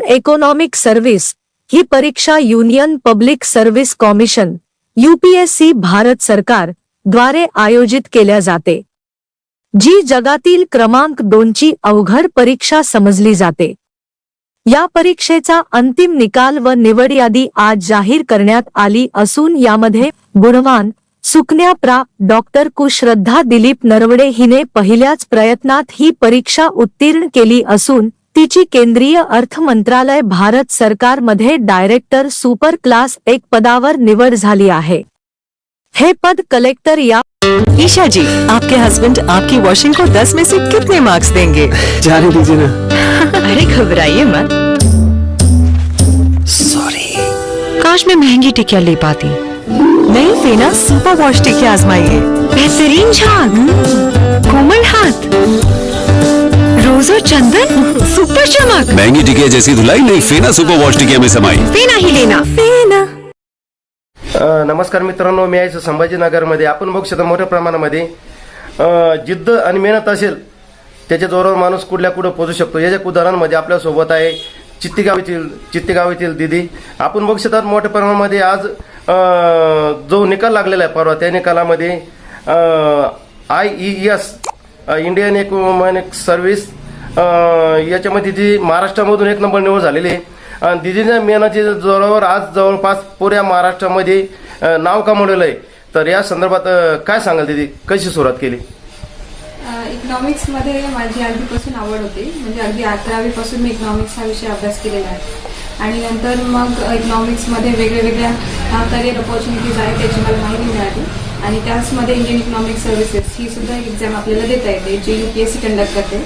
Indian economic service ही परीक्षा union public service commission UPSC Bharat सरकारद्वारे आयोजित केल्या जाते. जी जगातील क्रमांक दोनची अवघड परीक्षा समजली जाते. या परीक्षेचा अंतिम निकाल व निवड यादी आज जाहीर करण्यात आली असून यामध्ये गुणवान सुकन्या प्रा. डॉक्टर कुश्रद्धा दिलीप नरवडे हिने पहिल्याच प्रयत्नात ही परीक्षा उत्तीर्ण केली असून तिची केंद्रीय अर्थ मंत्रालय भारत सरकार सरकारमध्ये डायरेक्टर सुपर क्लास एक पदावर निवड झाली आहे. हे पद कलेक्टर या ईशा जी आपके हस्बैंड आपकी वॉशिंग को 10 में से कितने मार्क्स देंगे? जाने दीजिए ना। अरे घबराइए मत। सॉरी काश मैं महँगी टिकिया ले पाती। नई फेना सुपर वॉश टिकिया आजमाइए। बेहतरीन झाग। कोमल हाथ। रोज और चंदन सुपर चमक। महंगी टिकिया जैसी धुलाई नहीं फेना सुपर वॉश टिकिया में समाई। फेना ही लेना। फेना। नमस्कार मित्रांनो मी आहे संभाजीनगरमध्ये. आपण बघू शकता मोठ्या प्रमाणामध्ये जिद्द आणि मेहनत असेल त्याच्या जोरावर माणूस कुठल्या कुठं पोहोचू शकतो. याच्या उदाहरणामध्ये आपल्यासोबत आहे चित्तेगाव येथील चित्तेगाव येथील दिदी. आपण बघू शकतात मोठ्या प्रमाणामध्ये आज जो निकाल लागलेला आहे परवा त्या निकालामध्ये आय ई एस इंडियन एक इकॉनॉमिक सर्व्हिस याच्यामध्ये जी महाराष्ट्रामधून एक नंबर निवड झालेली आहे. आणि दिदीच्या मेहनतीच्या जोरावर आज जवळपास पुऱ्या महाराष्ट्रामध्ये नाव नाव कमवलेलं आहे. तर या संदर्भात काय सांगाल दिदी? कशी सुरुवात केली? इकॉनॉमिक्समध्ये माझी आधीपासून आवड होती. म्हणजे अगदी अकरावीपासून मी इकॉनॉमिक्स हा विषय अभ्यास केलेला आहे. आणि नंतर मग इकॉनॉमिक्समध्ये वेगळ्या वेगळ्या करिअर ऑपॉर्च्युनिटीज आहेत त्याची मला माहिती मिळाली. आणि त्याचमध्ये इंडियन इकॉनॉमिक सर्व्हिसेस ही सुद्धा एक्झाम आपल्याला देता येते जी U P S C conduct करते.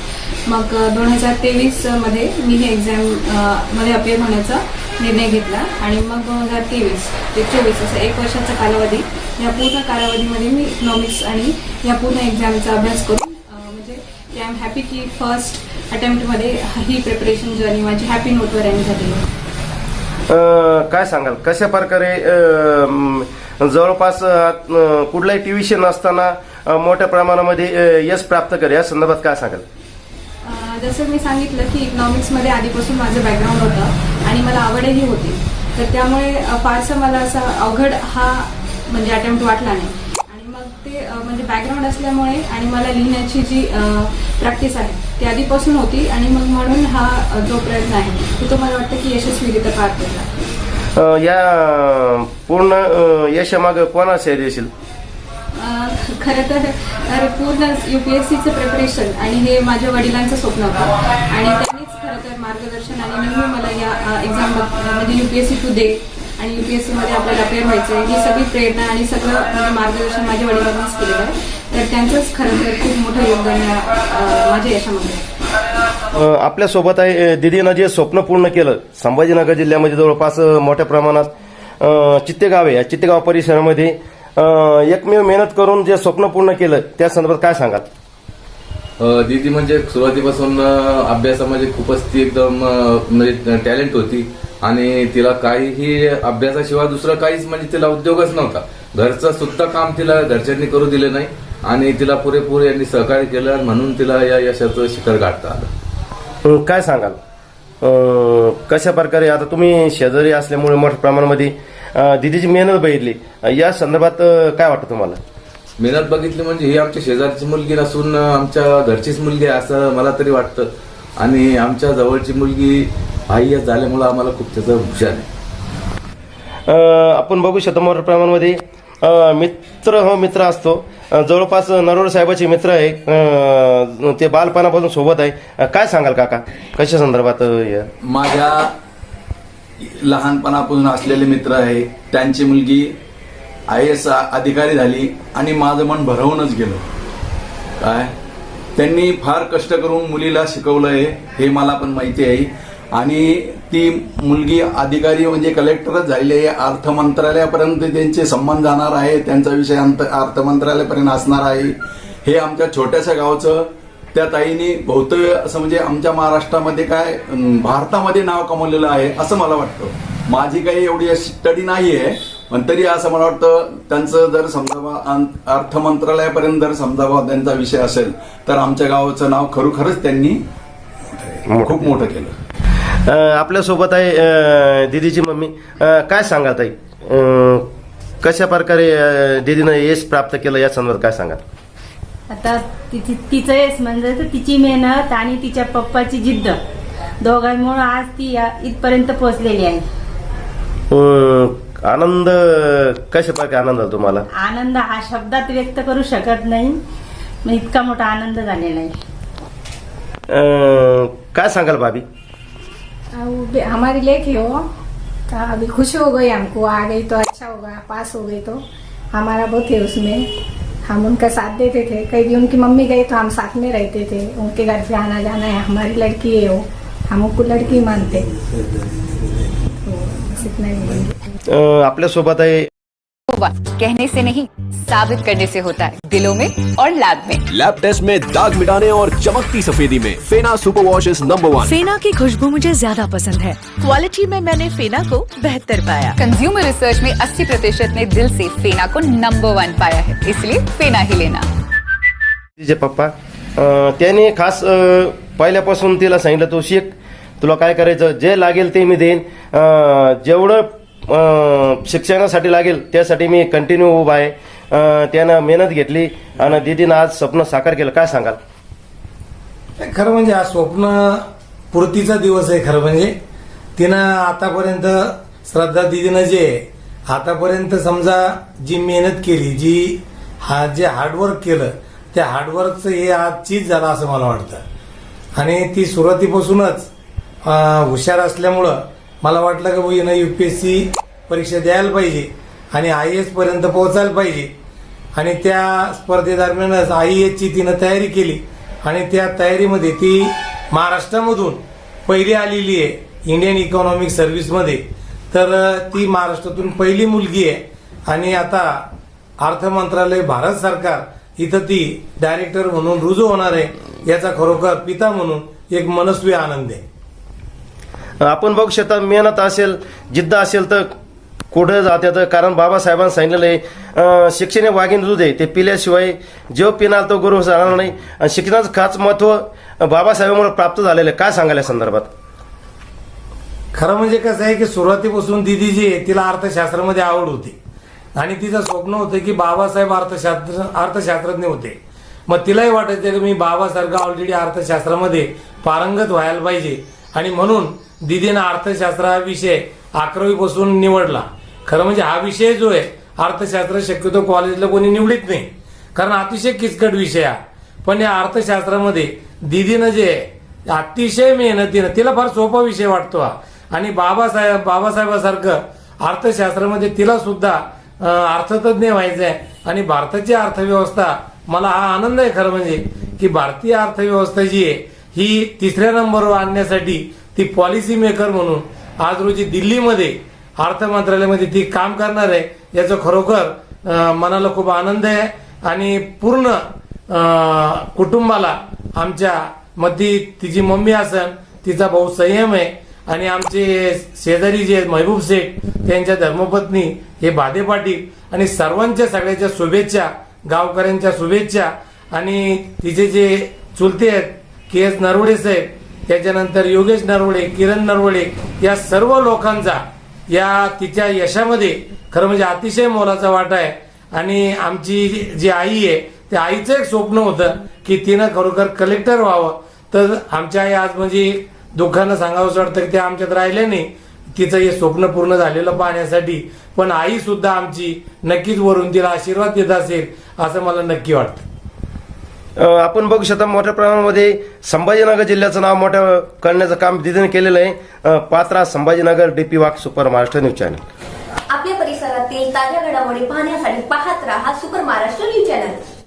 मग दोन हजार तेवीसमध्ये मी हे एक्झाममध्ये अपेअर होण्याचा निर्णय घेतला. आणि मग दोन हजार तेवीस ते चोवीस असं एक वर्षाचा कालावधी या पूर्ण कालावधीमध्ये मी इकॉनॉमिक्स आणि या पूर्ण एक्झामचा अभ्यास करून म्हणजे आय एम हॅपी की फर्स्ट अटेम्प्टमध्ये ही प्रिपरेशन जर्नी माझी हॅपी नोटवर एंड झाली. काय सांगाल? कशा प्रकारे जवळपास अ, कुठलाही ट्युशन असताना मोठ्या प्रमाणामध्ये यश प्राप्त कर. या संदर्भात काय सांगाल? जसं मी सांगितलं की इकॉनॉमिक्समध्ये आधीपासून माझं बॅकग्राऊंड होतं आणि मला आवडही होती. तर त्यामुळे फारसं मला असा अवघड हा म्हणजे अटेम्प्ट वाटला नाही. आणि मग ते म्हणजे बॅकग्राऊंड असल्यामुळे आणि मला लिहिण्याची जी प्रॅक्टिस आहे ती आधीपासून होती आणि मग म्हणून हा जो प्रयत्न आहे तो तो मला वाटतं की यशस्वीरित्या पार पडला. या पूर्ण यशामागं यशामाग कोणा श्रेय देशील? खर खरं तर तर पूर्ण युपीएससीचं प्रिपरेशन आणि हे माझ्या वडिलांचं स्वप्न होतं. आणि त्यांनीच खरं तर मार्गदर्शन आणि नेहमी मला या एक्झाम म्हणजे युपीएससी टू दे आणि युपीएससी मध्ये आपल्याला अपेअर व्हायचं आहे ही सगळी प्रेरणा आणि सगळं म्हणजे मार्गदर्शन माझ्या वडिलांनीच केलेलं आहे. तर त्यांचंच खरं तर खूप मोठं योगदान या माझ्या यशामध्ये आपल्यासोबत आपल्यासोबत आहे दिदीनं जे स्वप्न पूर्ण केलं संभाजीनगर जिल्ह्यामध्ये जवळपास मोठ्या प्रमाणात चित्तेगाव आहे. या चित्तेगाव परिसरामध्ये एकमेव मेहनत करून जे स्वप्न पूर्ण केलं त्या संदर्भात काय सांगाल? दिदी दीदी म्हणजे सुरुवातीपासून अभ्यासामध्ये खूपच ती एकदम म्हणजे टॅलेंट होती. आणि तिला काहीही अभ्यासाशिवाय दुसरं काहीच म्हणजे तिला उद्योगच नव्हता. घरचं सुद्धा काम तिला घरच्यांनी करू दिले नाही. आणि तिला पुरेपूर यांनी सहकार्य केलं म्हणून तिला या यशाचं शिखर गाठता आलं. काय सांगाल? कशा प्रकारे? आता तुम्ही शेजारी असल्यामुळे मोठ्या प्रमाणामध्ये दिदीची मेहनत बघितली. या संदर्भात काय वाटतं तुम्हाला? मेहनत बघितली म्हणजे ही आमच्या शेजारची मुलगी नसून आमच्या घरचीच मुलगी आहे असं मला तरी वाटतं. आणि आमच्या जवळची मुलगी आई झाल्यामुळे आम्हाला खूप त्याचं हुशार आहे. आपण बघू शकतो मोठ्या प्रमाणामध्ये मित्र हो मित्र असतो. जवळपास नरोड साहेबाचे मित्र आहे. ते बालपणापासून सोबत आहे. काय सांगाल काका? कशा संदर्भात माझ्या लहानपणापासून असलेले मित्र आहे. त्यांची मुलगी आय एस अधिकारी झाली आणि माझं मन भरवूनच गेलं. काय? त्यांनी फार कष्ट करून मुलीला शिकवलं आहे हे मला पण माहिती आहे. आणि ती मुलगी अधिकारी म्हणजे कलेक्टरच झालेली आहे. अर्थ मंत्रालयापर्यंत त्यांचे संबंध जाणार आहे. त्यांचा विषय अंत अर्थ मंत्रालयापर्यंत असणार आहे. हे आमच्या छोट्याशा गावचं त्या ताईने भौतव्य असं म्हणजे आमच्या महाराष्ट्रामध्ये काय भारतामध्ये नाव कमवलेलं आहे असं मला वाटतं. माझी काही एवढी स्टडी नाही आहे पण तरी असं मला वाटतं त्यांचं जर समजा अं, अर्थ मंत्रालयापर्यंत जर समजा त्यांचा विषय असेल तर आमच्या गावाचं नाव खरोखरच त्यांनी खूप मोठं केलं. आपल्यासोबत आहे दीदीची मम्मी. काय सांगा ताई? कशा प्रकारे दीदीनं यश प्राप्त केलं या संदर्भात काय सांगा आता तिची तिचं यश म्हणजे तिची मेहनत आणि तिच्या पप्पाची जिद्द. दोघांमुळे आज ती या इथपर्यंत पोहोचलेली आहे. आनंद कशा प्रकारे आनंद झाला तुम्हाला? आनंद हा शब्दात व्यक्त करू शकत नाही. मग इतका मोठा आनंद झालेला आहे. काय सांगाल भाभी? हमारी लेके हो। तो अभी खुश हो गई हमको, आ गई तो अच्छा होगा, पास हो गई तो। हमारा बहुत है उसमें। हम उनका साथ देते थे। कहीं भी उनकी मम्मी गई तो हम साथ में रहते थे। उनके घर से आना जाना है, हमारी लड़की है वो। हम उनको लड़की मानते। तो इतना ही। आपल्यासोबत कहने से नहीं साबित करने से होता है। दिलों में और लैब में। लैब टेस्ट में दाग मिटाने और चमकती सफेदी में। Fena super wash is number one Fena की खुशबू मुझे ज़्यादा पसंद है। क्वालिटी में मैंने फेना को बेहतर पाया। कंज्यूमर रिसर्च में 80 प्रतिशत ने दिल से फेना को नंबर वन पाया है। इसलिए फेना ही लेना। तिचे पप्पा अ, त्याने खास अ, पहिल्यापासून तिला सांगितलं तू शिक तुला काय करायचं? जे लागेल ते मी देईन. अ, जेवढं शिक्षणासाठी लागेल त्यासाठी मी कंटिन्यू उभा आहे. त्यानं मेहनत घेतली आणि दिदीनं आज स्वप्न साकार केलं. काय सांगाल? खरं म्हणजे आज स्वप्न पूर्तीचा दिवस आहे खरं म्हणजे. तिनं आतापर्यंत श्रद्धा दिदीनं जे आहे, आतापर्यंत समजा जी मेहनत केली जी हा जे हार्डवर्क केलं त्या हार्डवर्कचं हे आज चीज झालं असं मला वाटतं. आणि ती सुरुवातीपासूनच हुशार असल्यामुळं मला वाटलं की पी एस युपीएससी परीक्षा द्यायला पाहिजे आणि आय एस पर्यंत पोहोचायला पाहिजे. आणि त्या स्पर्धेदरम्यानच आय एसची तिनं तयारी केली. आणि त्या तयारीमध्ये ती महाराष्ट्रामधून पहिली आलेली आहे इंडियन इकॉनॉमिक सर्व्हिसमध्ये तर ती महाराष्ट्रातून पहिली मुलगी आहे. आणि आता अर्थ मंत्रालय भारत सरकार इथं ती डायरेक्टर म्हणून रुजू होणार आहे. याचा खरोखर पिता म्हणून एक मनस्वी आनंद आहे. आपण बघू शकता मेहनत असेल जिद्द असेल तर कुठं जात्यात कारण बाबासाहेबांनी सांगितलेलं आहे शिक्षण हे वाघीण दूध आहे ते पिल्याशिवाय जेव पिणार तो गुरु जाणार नाही. आणि शिक्षणाचं खास महत्त्व बाबासाहेबांमुळे प्राप्त झालेलं आहे. काय सांगायला संदर्भात? खरं म्हणजे कसं आहे की सुरुवातीपासून दिदी जी आहे तिला अर्थशास्त्रामध्ये आवड होती. आणि तिचं स्वप्न होतं की बाबासाहेब अर्थशास्त्र अर्थशास्त्रज्ञ होते. मग तिलाही वाटायचं की मी बाबासारखं ऑलरेडी अर्थशास्त्रामध्ये पारंगत व्हायला पाहिजे. आणि म्हणून दिदीनं अर्थशास्त्र हा विषय अकरावीपासून निवडला. खरं म्हणजे हा विषय जो आहे अर्थशास्त्र शक्यतो कॉलेजला कोणी निवडीत नाही. कारण अतिशय किचकट विषय हा. पण या अर्थशास्त्रामध्ये दिदीनं जे आहे, अतिशय मेहनतीनं तिला फार सोपा विषय वाटतो हा. आणि बाबासाहेब बाबासाहेबासारखं अर्थशास्त्रामध्ये तिला सुद्धा अर्थतज्ञ व्हायचं आहे आणि भारताची अर्थव्यवस्था मला हा आनंद आहे खरं म्हणजे की भारतीय अर्थव्यवस्था जी आहे ही तिसऱ्या नंबरवर आणण्यासाठी ती पॉलिसी मेकर म्हणून आज रोजी दिल्लीमध्ये अर्थ मंत्रालयामध्ये ती काम करणार आहे. याचं खरोखर मनाला खूप आनंद आहे आणि पूर्ण कुटुंबाला आमच्या मध्ये तिची मम्मी असन तिचा भाऊ संयम आहे आणि आमचे शेजारी जे आहेत महबूब शेख त्यांच्या धर्मपत्नी हे बाधे पाटील आणि सर्वांच्या सगळ्याच्या शुभेच्छा गावकऱ्यांच्या शुभेच्छा आणि तिचे जे चुलते आहेत के एस नरवडे साहेब त्याच्यानंतर योगेश नरवडे किरण नरवडे या सर्व लोकांचा या तिच्या यशामध्ये खरं म्हणजे अतिशय मोलाचा वाटा आहे. आणि आमची जी आई आहे त्या आईचं एक स्वप्न होतं की तिनं खरोखर कलेक्टर व्हावं. तर आमच्या आई आज म्हणजे दुःखानं सांगावंसं वाटतं की ते आमच्यात राहिले नाही. तिचं हे स्वप्न पूर्ण झालेलं पाहण्यासाठी पण आई सुद्धा आमची नक्कीच वरून तिला आशीर्वाद देत असेल असं मला नक्की वाटतं. आपण बघू शकता मोठ्या प्रमाणामध्ये संभाजीनगर जिल्ह्याचं नाव मोठं करण्याचं काम दिदीने केलेलं आहे. पात्रा संभाजीनगर डीपी वाक सुपर महाराष्ट्र न्यूज चॅनल. आपल्या परिसरातील ताज्या घडामोडी पाहण्यासाठी पाहत राहा सुपर महाराष्ट्र न्यूज चॅनल.